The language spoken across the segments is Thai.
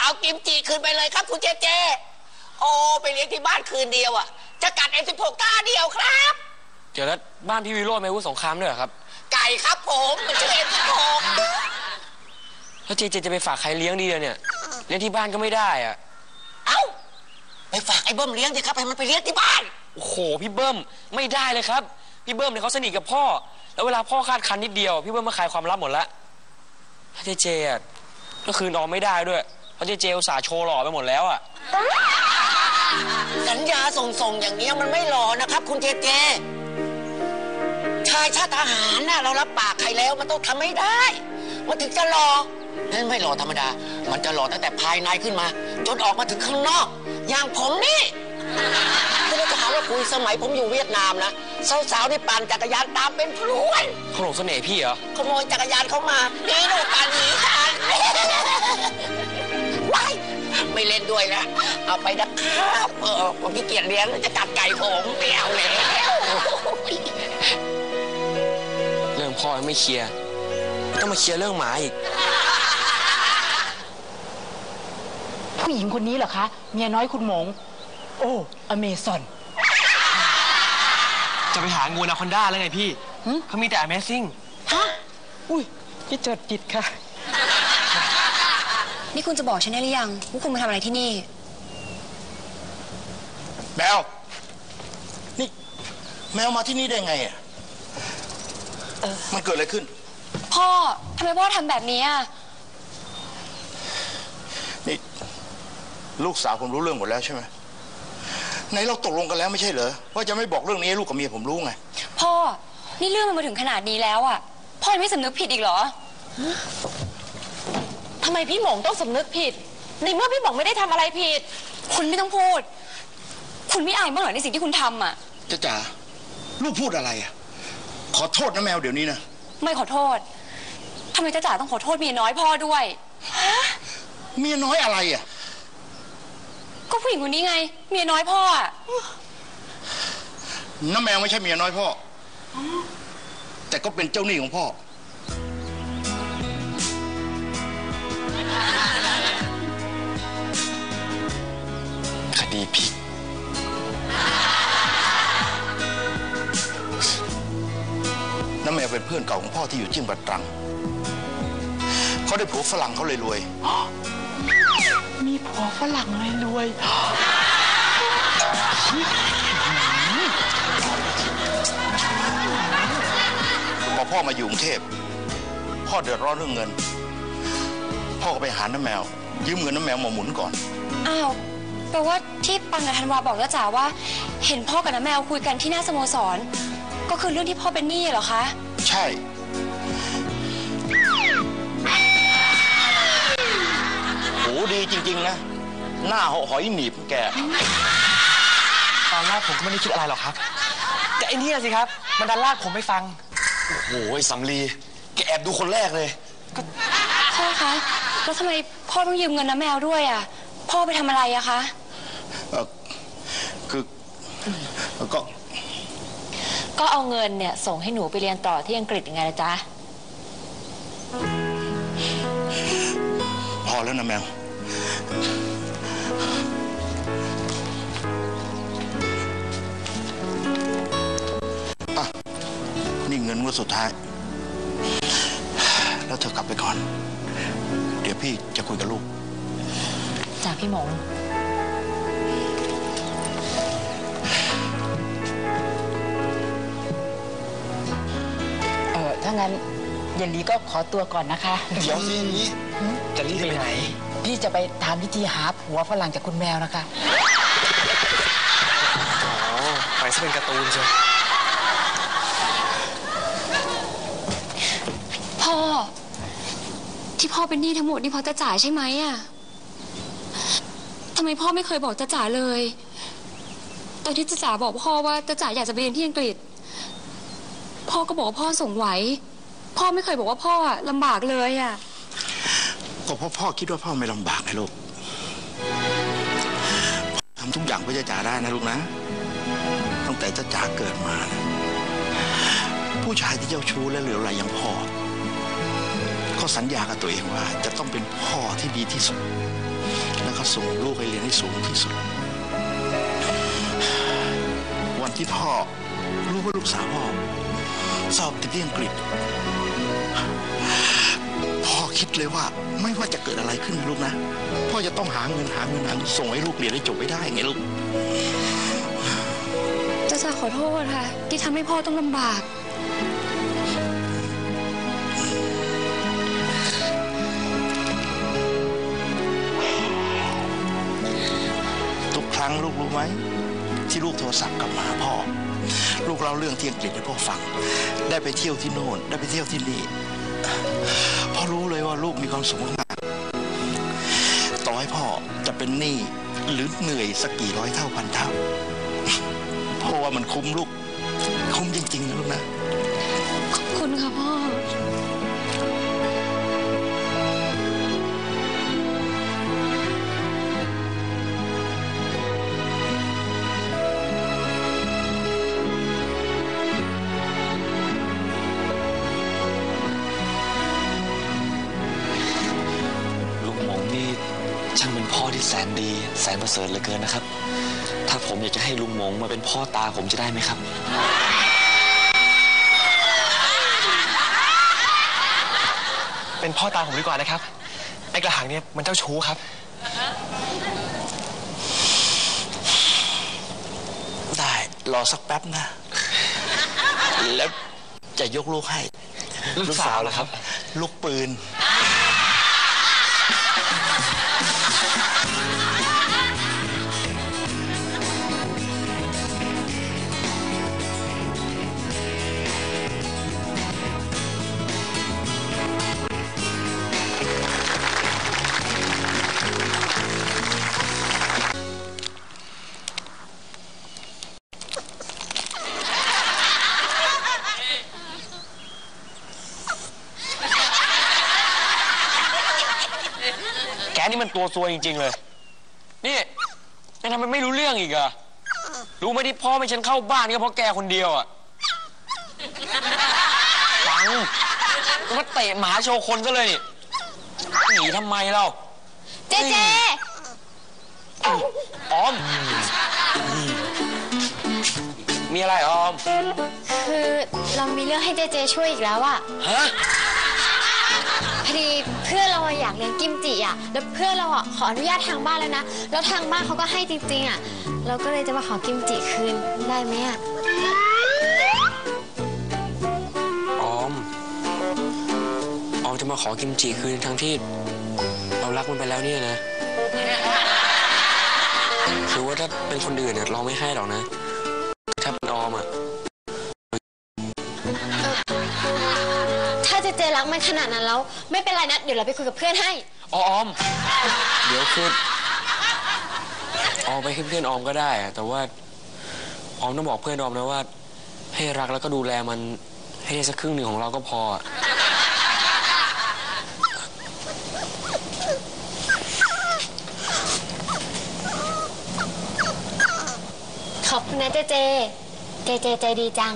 เอากิมจิคืนไปเลยครับคุณเจเจ โอ้ไปเลี้ยงที่บ้านคืนเดียวอะ จะกัดเอ็มสิบหกตาเดียวครับ เดี๋ยวแล้วบ้านพี่วิโรจน์มีอาวุธสงครามด้วยเหรอครับ ไก่ครับผมมันชื่อเอ็มสิบหกแล้วเจเจจะไปฝากใครเลี้ยงดีอะเนี่ย เลี้ยงที่บ้านก็ไม่ได้อะเอ้า ไปฝากไอ้เบิ้มเลี้ยงสิครับให้มันไปเลี้ยงที่บ้าน โอ้โห พี่เบิ้มไม่ได้เลยครับ พี่เบิ้มเนี่ยเขาสนิทกับพ่อ แล้วเวลาพ่อคาดคันนิดเดียว พี่เบิ้มมาขายความลับหมดละถ้าเจเจอะ ก็คืนออมไม่ได้ด้วย เพราะเจเจอุตส่าห์โชว์หล่อไปหมดแล้วอะสัญญาส่งๆอย่างเงี้ยมันไม่หล่อนะครับ คุณเจเจ ชายชาติทหารน่ะเรารับปากใครแล้วมันต้องทำไม่ได้ มันถึงจะหล่อนั่นไม่หล่อธรรมดา มันจะหล่อตั้งแต่ภายในขึ้นมา จนออกมาถึงข้างนอก อย่างผมนี่คุณจะหาว่าคุยสมัยผมอยู่เวียดนามนะสาวๆนี่ปั่นจักรยานตามเป็นพลวนเขาหลงเสน่ห์พี่เหรอขโมยจักรยานเขามาหนีลูกกันหนีกัน ว้ายไม่เล่นด้วยนะ เอาไปนะครับเออผมขี้เกียจเลี้ยงจะกัดไก่ผมไม่เอาแล้วเรื่องพ่อยังไม่เคลียร์ต้องมาเคลียร์เรื่องหมาอีก ผู้หญิงคนนี้เหรอคะ เมียน้อยคุณหมง โอ้ อเมซอน จะไปหางูนาคอนด้าแล้วไงพี่หึเขามีแต่ Amazing ฮะ อุ้ยพี่จดจิตค่ะ นี่คุณจะบอกฉันได้หรือยังว่าคุณมาทำอะไรที่นี่ แมว นี่ แมวมาที่นี่ได้ไงอะมันเกิดอะไรขึ้น พ่อทำไมพ่อทำแบบนี้อะ นี่ ลูกสาวผมรู้เรื่องหมดแล้วใช่ไหมในเราตกลงกันแล้วไม่ใช่เหรอ ว่าจะไม่บอกเรื่องนี้ให้ลูกกับเมียผมรู้ไง พ่อ นี่เรื่องมันมาถึงขนาดนี้แล้วอะ พ่อยังไม่สำนึกผิดอีกเหรอทำ ไมพี่หมงต้องสำนึกผิด ในเมื่อพี่หมงไม่ได้ทำอะไรผิด คุณไม่ต้องพูด คุณไม่อายบ้างเหรอในสิ่งที่คุณทำอะ จ้าจ๋าลูกพูดอะไรอะ ขอโทษนะแมวเดี๋ยวนี้นะ ไม่ขอโทษทำไมจ้าจ๋าต้องขอโทษเมียน้อยพ่อด้วย เมียน้อยอะไรอะ ก็ผู้หญิงคนนี้ไง เมียน้อยพ่ออะน้าแมวไม่ใช่เมียน้อยพ่ออแต่ก็เป็นเจ้าหนี้ของพ่อ คดีพลิกน้าแมวเป็นเพื่อนเก่าของพ่อที่อยู่จิ้งบัดตรัง เขาได้ผัวฝรั่งเขาเลยรวย มีผัวฝรั่งเลยรวยพอพ่อมาอยู่กรุงเทพพ่อเดือดร้อนเรื่องเงิน พ่อก็ไปหาน้าแมว ยืมเงินน้าแมวมาหมุนก่อน อ้าวแปลว่าที่ปังกับธันวาบอกจ้าจ๋าว่า เห็นพ่อกับน้าแมวคุยกันที่หน้าสโมสร ก็คือเรื่องที่พ่อเป็นหนี้เหรอคะ ใช่ โหดีจริง ๆ นะ หน้าหอยหนีบแก ตอนแรกผมก็ไม่ได้คิดอะไรหรอกครับ แต่ไอ้เนี่ยสิครับ มันดันลากผมไปฟัง โอ้ยสำลีแกแอบดูคนแรกเลย พ่อคะ แล้วทำไมพ่อต้องยืมเงินน้าแมวด้วยอะ พ่อไปทำอะไรอะคะ เอ่อคือก็ก็เอาเงินเนี่ยส่งให้หนูไปเรียนต่อที่อังกฤษยังไงล่ะจ๊ะ พอแล้วนะแมว อะ นี่เงินงวดสุดท้าย แล้วเธอกลับไปก่อนเดี๋ยวพี่จะคุยกับลูกจากพี่หมง เออถ้างั้นเยนลีก็ขอตัวก่อนนะคะ เดี๋ยวสินี้จะรีบไปไหน พี่จะไปทำพิธีหาผัวฝรั่งจากคุณแมวนะคะอ๋อไปซะเป็นการ์ตูนเชียว พ่อ ที่พ่ อเป็นหนี้ทั้งหมดนี่เพราะจ้าจ๋าใช่ไหมอะทำไมพ่อไม่เคยบอกจ้าจ๋าเลย ตอนที่จ้าจ๋าบอกพ่อว่าจ้าจ๋าอยากจะไปเรียนที่อังกฤษ พ่อก็บอกว่าพ่อส่งไหว พ่อไม่เคยบอกว่าพ่ออะลำบากเลยอะก็เพราะพ่อคิดว่าพ่อไม่ลำบากไงลูกทำทุกอย่างเพื่อจะจ๋าได้นะลูกนะ ตั้งแต่จะจ๋าเกิดมานะผู้ชายที่เจ้าชู้และเหลวไหลอย่างพ่อ เขก็สัญญากับตัวเองว่า จะต้องเป็นพ่อที่ดีที่สุด แล้วก็ส่งลูกให้เรียนให้สูงที่สุด วันที่พ่อรู้ว่าลูกสาวพ่อสอบติดที่อังกฤษพ่อคิดเลยว่าไม่ว่าจะเกิดอะไรขึ้นนะลูกนะพ่อจะต้องหาเงินหาเงินหาเงินส่งให้ลูกเรียนให้จบไปได้ไงลูกจ้าจ๋าขอโทษค่ะ ที่ทำให้พ่อต้องลำบาก กครั้งลูกรู้ไหม ที่ลูกโทรศัพท์กลับมาหาพ่อ ลูกเล่าเรื่องที่อังกฤษให้พ่อฟัง ได้ไปเที่ยวที่โน่น ได้ไปเที่ยวที่นี่พ่อรู้เลยว่าลูกมีความสุขมากต่อให้พ่อจะเป็นหนี้หรือเหนื่อยสักกี่ร้อยเท่าพันเท่าเพราะว่ามันคุ้มลูก คุ้มจริงๆนะลูกนะ ขอบคุณค่ะพ่อ ช่างเป็นพ่อที่แสนดี แสนประเสริฐเหลือเกินนะครับ ถ้าผมอยากจะให้ลุงหมงมาเป็นพ่อตาผมจะได้ไหมครับ เป็นพ่อตาผมดีกว่านะครับ ไอ้กระหังเนี่ยมันเจ้าชู้ครับ ได้รอสักแป๊บนะ แล้วจะยกลูกให้ ลูกสาวเหรอครับ ลูกปืน ตัวซวยจริง ๆ เลย นี่ยังทำไมไม่รู้เรื่องอีกอะรู้ไหมที่พ่อไม่ฉันเข้าบ้านก็เพราะแกคนเดียวอะฟังก็มาเตะหมาโชว์คนซะเลยนี่หนีทำไมเราเจเจออม มีอะไรออม คือเรามีเรื่องให้เจเจช่วยอีกแล้วอะฮะ ดีเพื่อนเราอะอยากเรียนกิมจิอะ แล้วเพื่อนเราอะขออนุญาตทางบ้านแล้วนะ แล้วทางบ้านเขาก็ให้จริงๆอะ เราก็เลยจะมาขอกิมจิคืนได้ไหมอะ ออม ออมจะมาขอกิมจิคืนทั้งที่เรารักมันไปแล้วเนี่ยนะคือว่าถ้าเป็นคนอื่นเนี่ยเราไม่ให้หรอกนะถ้าเป็นออมอะ ถ้าเจเจรักมันขนาดนั้นแล้ว ไม่เป็นไรนะ เดี๋ยวเราไปคุยกับเพื่อนให้ออม เดี๋ยวคือออมไปให้เพื่อนออมก็ได้อะแต่ว่าออมต้องบอกเพื่อนออมนะว่า ให้รักแล้วก็ดูแลมันให้ได้สักครึ่งหนึ่งของเราก็พออะขอบคุณนะเจเจ เจเจใจดีจัง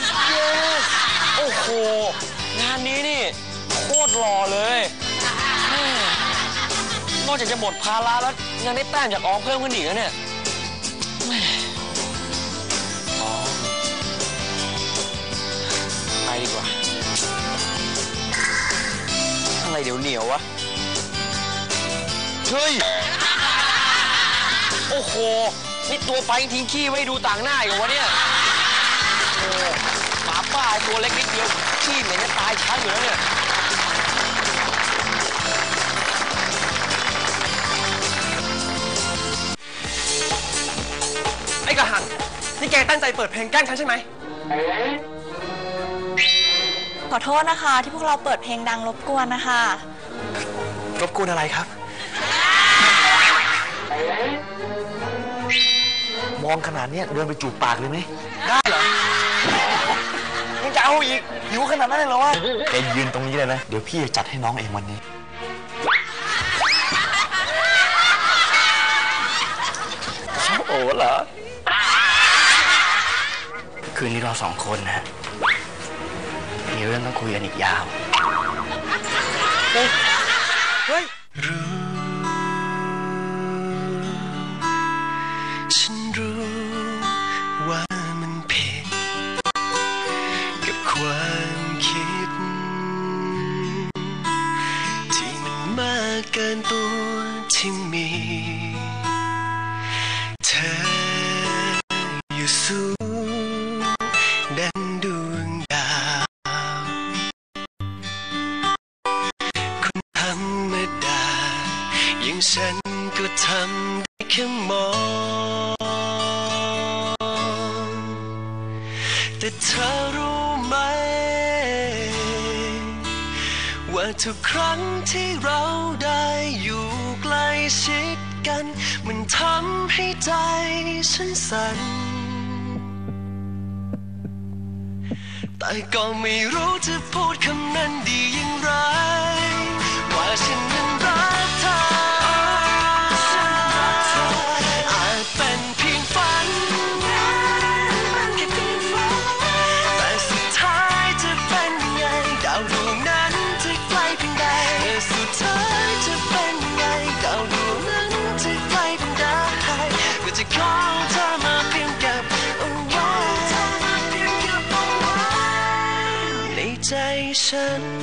yes yes yes โอ้โห งานนี้นี่ โคตรหล่อเลยแม่นอกจากจะหมดภาระแล้วยังได้แต้มจากออมเพิ่มขึ้นอีกนะเนี่ยแม่ออมไปดีกว่า อะไรเดี๋ยวเหนียววะ เฮ้ย โอ้โห นี่ตัวไปทิ้งขี้ไว้ดูต่างหน้าอยู่วะเนี่ยโอ้ หมาป่าตัวเล็กนิดเดียวขี้เหม็นจะตายช้างอยู่แล้วเนี่ยไอ้กระหังนี่แกตั้งใจเปิดเพลงแกล้งฉันใช่ไหมขอโทษนะคะ ที่พวกเราเปิดเพลงดังรบกวนนะคะ รบกวนอะไรครับ มองขนาดเนี้ยเดินไปจูบปากเลยไหมได้ เหรอมึงจะเอาเอาอีกหิวขนาดนั้นเลยเหรอวะแกยืนตรงนี้เลยนะ เดี๋ยวพี่จะจัดให้น้องเองวันนี้ โอ้เหรอ คืนนี้เราสองคนนะ มีเรื่องต้องคุยกันอีกยาวฉัน ฉันก็ทำได้แค่มอง แต่เธอรู้ไหม ว่าทุกครั้งที่เราได้อยู่ใกล้ชิดกัน มันทำให้ใจฉันสั่น แต่ก็ไม่รู้จะพูดคำนั้นดีอย่างไร ว่าฉัน ocean.